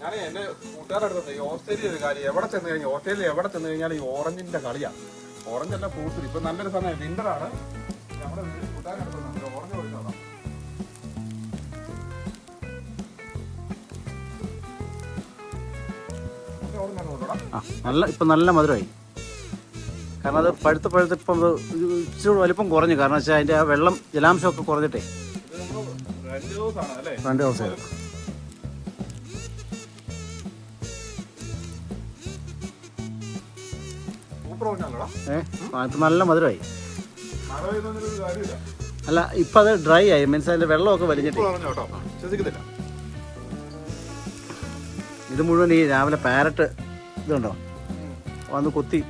ഞാൻ എന്റെ കൂട്ടുകാരടുത്ത് ഓസ്ട്രേലിയ ഒരു കാര്യം എവിടെ ചെന്ന് കഴിഞ്ഞാൽ ഓസ്ട്രേലിയ എവിടെ ചെന്ന് കഴിഞ്ഞാൽ ഈ ഓറഞ്ചിന്റെ കളിയാണ് ഓറഞ്ച് അല്ല ഫ്രൂട്ട്സ്. ഇപ്പൊ നല്ലൊരു സമയം വിന്റർ ആണ്. നമ്മുടെ വീട്ടിൽ കൂട്ടുകാരുടെ അടുത്ത് നമുക്ക് ഓറഞ്ച് കൊടുക്കാം നല്ല ഇപ്പൊ നല്ല മധുരമായി കാരണം അത് പഴുത്ത് പഴുത്ത് ഇപ്പം ഇച്ചിരി വലിപ്പം കുറഞ്ഞു. കാരണം വെച്ചാൽ അതിന്റെ ആ വെള്ളം ജലാംശമൊക്കെ കുറഞ്ഞിട്ടേ. രണ്ട് ദിവസമാണ് ഇപ്പം നല്ല മധുരമായി. അല്ല ഇപ്പം അത് ഡ്രൈ ആയി. മീൻസ് അതിന്റെ വെള്ളമൊക്കെ വലിഞ്ഞിട്ട്. ഇത് മുഴുവൻ ഈ രാവിലെ പാരറ്റ് ഇതുണ്ടോ? വന്ന് കൊത്തി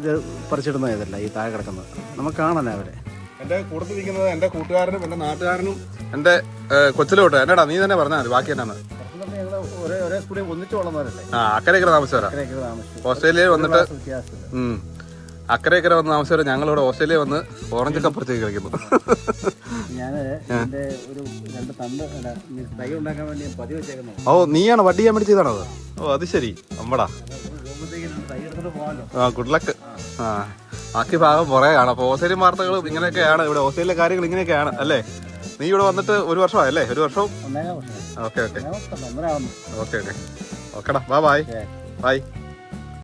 ഇത് പറിച്ചിടുന്ന ഇതല്ല ഈ താഴെ കിടക്കുന്നത്. നമുക്ക് കാണാം രാവിലെ. എന്റെ കൂട്ടത്തിൽ നിൽക്കുന്നത് എന്റെ കൂട്ടുകാരനും എന്റെ നാട്ടുകാരനും എന്റെ കൊച്ചിലോട്ട് എന്നടാ നീ തന്നെ പറഞ്ഞാൽ മതി ബാക്കി എന്നാണ് ഒന്നിച്ചു ഒരേ ഒരേ സ്കൂളിൽ ഒന്നിച്ച് വളർന്നവരല്ലേ? ആ അക്കരയ്ക്കര താമസിച്ചവരാ. ഓസ്ട്രേലിയയിൽ വന്നിട്ട് വ്യത്യാസമില്ല അക്കരെ വന്ന താമസിച്ചവരെ ഞങ്ങളിവിടെ ഓസ്ട്രേലിയ വന്ന് ഓറഞ്ച് കപ്പുറത്തേക്ക് കളിക്കുന്നു. ഞാൻ ഞാൻ ഓ നീയാണ് വട്ടി വേണ്ടി ചെയ്താണോ അത്? ഓ അത് ശരി. അമ്മടാ ആ ഗുഡ് ലക്ക് ആ. ബാക്കി ഭാഗം പുറകെയാണ് അപ്പോൾ ഓസ്ട്രേലിയൻ വാർത്തകൾ ഇങ്ങനെയൊക്കെയാണ്. ഇവിടെ ഓസ്ട്രേലിയ കാര്യങ്ങൾ ഇങ്ങനെയൊക്കെയാണ് അല്ലേ? നീ ഇവിടെ വന്നിട്ട് ഒരു വർഷമായല്ലേ ഒരു വർഷവും? Okay okay. Okay okay. ഓക്കെടാ. ബാ ബായ് ബൈ. ബായ്